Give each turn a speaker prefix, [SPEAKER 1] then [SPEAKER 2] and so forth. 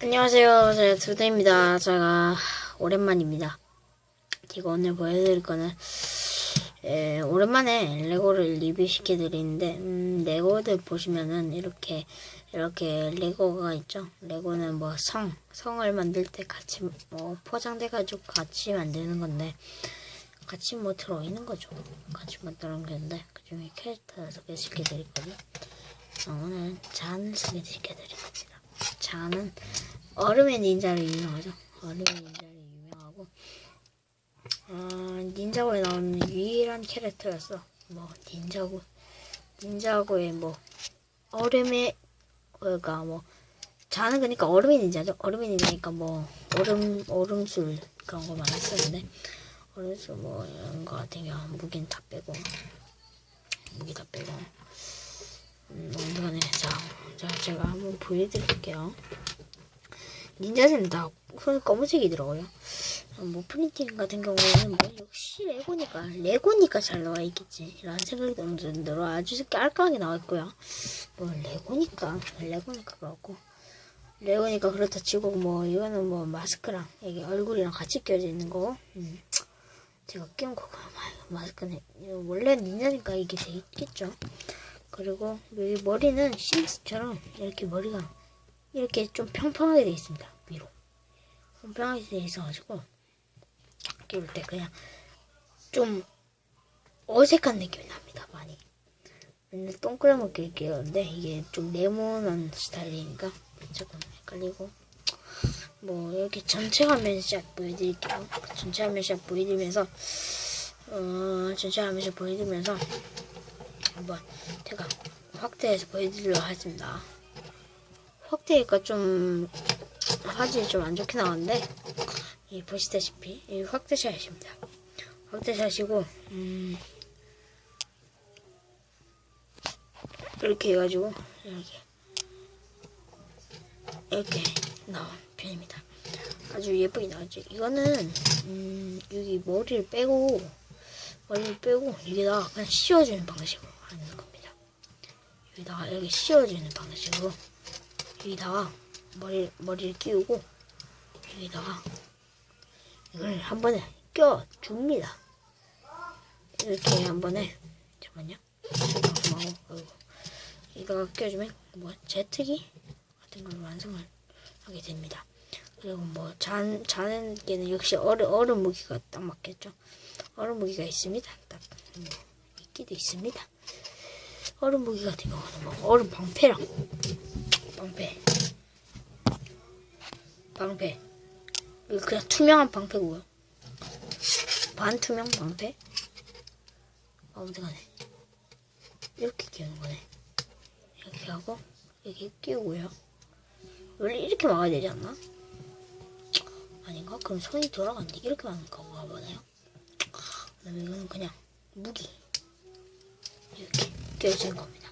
[SPEAKER 1] 안녕하세요. 제가 두대입니다. 제가 오랜만입니다. 제가 오늘 보여드릴 거는 에, 오랜만에 레고를 리뷰시켜 드리는데 음, 레고들 보시면은 이렇게 이렇게 레고가 있죠. 레고는 뭐 성, 성을 만들 때 같이 뭐 포장돼 가지고 같이 만드는 건데 같이 뭐 들어있는 거죠. 같이 만드는 건데 그중에 캐릭터 소개시켜 드릴 거고요. 어, 오늘 잔을 소개시켜 드릴 겁니다. 잔은 얼음의 닌자로 유명하죠. 얼음의 닌자로 유명하고 어, 닌자고에 나오는 유일한 캐릭터였어. 뭐 닌자고 닌자고의 뭐 얼음의 그러니까 뭐 자는 그러니까 얼음의 닌자죠. 얼음의 닌자니까 뭐 얼음 얼음술 그런 거 많이 쓰는데 얼음술 뭐 이런 거 같은 경우 무기는 다 빼고 무기 다 빼고 음, 어떡하네. 자, 자, 제가 한번 보여드릴게요. 닌자는 다 손이 검은색이더라고요. 어, 뭐 프린팅 같은 경우에는 뭐 역시 레고니까 레고니까 잘 나와 있겠지. 라는 생각이 드는 아주 깔끔하게 나와 있고요. 뭐 레고니까 레고니까 그렇고 레고니까 그렇다 치고 뭐 이거는 뭐 마스크랑 이게 얼굴이랑 같이 껴져 있는 거. 음. 제가 끼운 거가 마스크는 원래 닌자니까 이게 돼 있겠죠. 그리고 여기 머리는 심스처럼 이렇게 머리가 이렇게 좀 평평하게 돼 있습니다. 위로. 평평하게 돼 있어가지고 끼울 때 그냥 좀 어색한 느낌이 납니다. 많이. 맨날 동그랗게 끼우는데 이게 좀 네모난 스타일이니까 조금 헷갈리고 뭐 이렇게 전체 화면샷 보여드릴게요. 전체 화면샷 보여드리면서 어 전체 화면샷 보여드리면서 한번 제가 확대해서 보여드리려고 하겠습니다. 확대니까 좀 화질이 좀 안 좋게 나왔는데 이 보시다시피 이 확대샷입니다. 확대샷이고 음 이렇게 해가지고 이렇게 이렇게 나온 편입니다. 아주 예쁘게 나왔죠. 이거는 음 여기 머리를 빼고 머리를 빼고 여기다가 그냥 씌워주는 방식으로 하는 겁니다. 여기다가 이렇게 씌워주는 방식으로 여기다가 머리 머리를 끼우고 여기다가 이걸 한 번에 껴줍니다. 이렇게 한 번에 잠깐만요. 잠깐만 여기다가 껴주면 뭐 제트기 같은 걸 완성을 하게 됩니다. 그리고 뭐 잔, 잔은 게는 역시 얼음, 얼음 무기가 딱 맞겠죠. 얼음 무기가 있습니다. 딱 뭐, 있기도 있습니다. 얼음 무기 같은 경우는 뭐 얼음 방패랑 방패 방패 이거 그냥 투명한 방패고요. 반투명 방패 아무튼간에 이렇게 끼우는 거네. 이렇게 하고 이렇게 끼우고요. 원래 이렇게 막아야 되지 않나? 아닌가? 그럼 손이 돌아간대. 이렇게 막는 건가 보네요. 그다음에 이거는 그냥 무기 이렇게 껴주는 겁니다.